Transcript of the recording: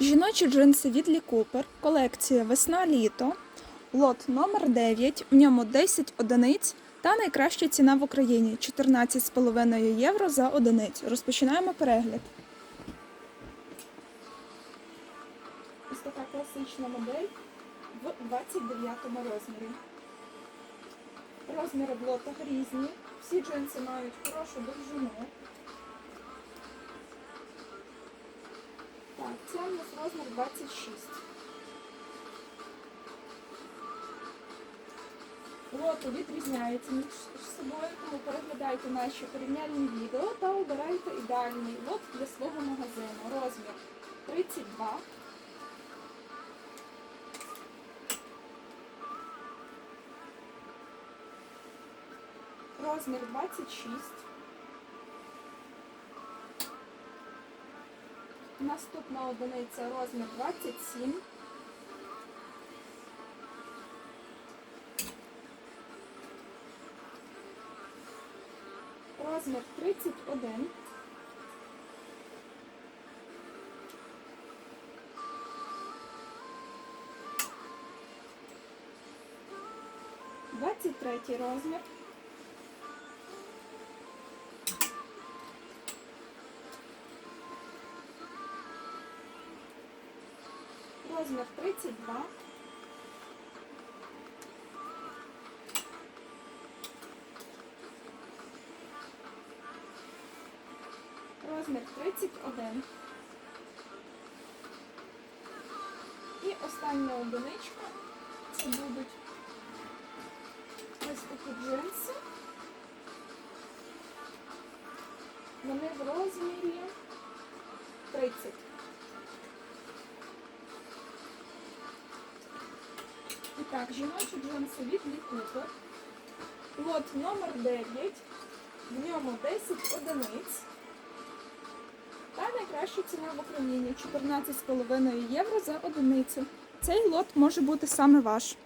Жіночі джинси від Лі Купер, колекція Весна-літо, лот номер 9, в ньому 10 одиниць та найкраща ціна в Україні 14,5 євро за одиницю. Розпочинаємо перегляд. Ось така класична модель в 29 розмірі. Розміри в лотах різні. Всі джинси мають хорошу довжину. Це у нас розмір 26. Лоти відрізняються між собою, тому переглядайте наші порівняльні відео та обирайте ідеальний лот для свого магазину. Розмір 32. Розмір 26. Наступна одиниця розмір 27. Розмір 31. Двадцять третій розмір. Розмір 32. Розмір 31. І остання одиничка. Це будуть ось такі джинси. Вони в розмірі 30. І так, жіночі джинси від Лі Лот номер 9. В ньому 10 одиниць. Та найкраща ціна в Україні 14,5 євро за одиницю. Цей лот може бути саме ваш.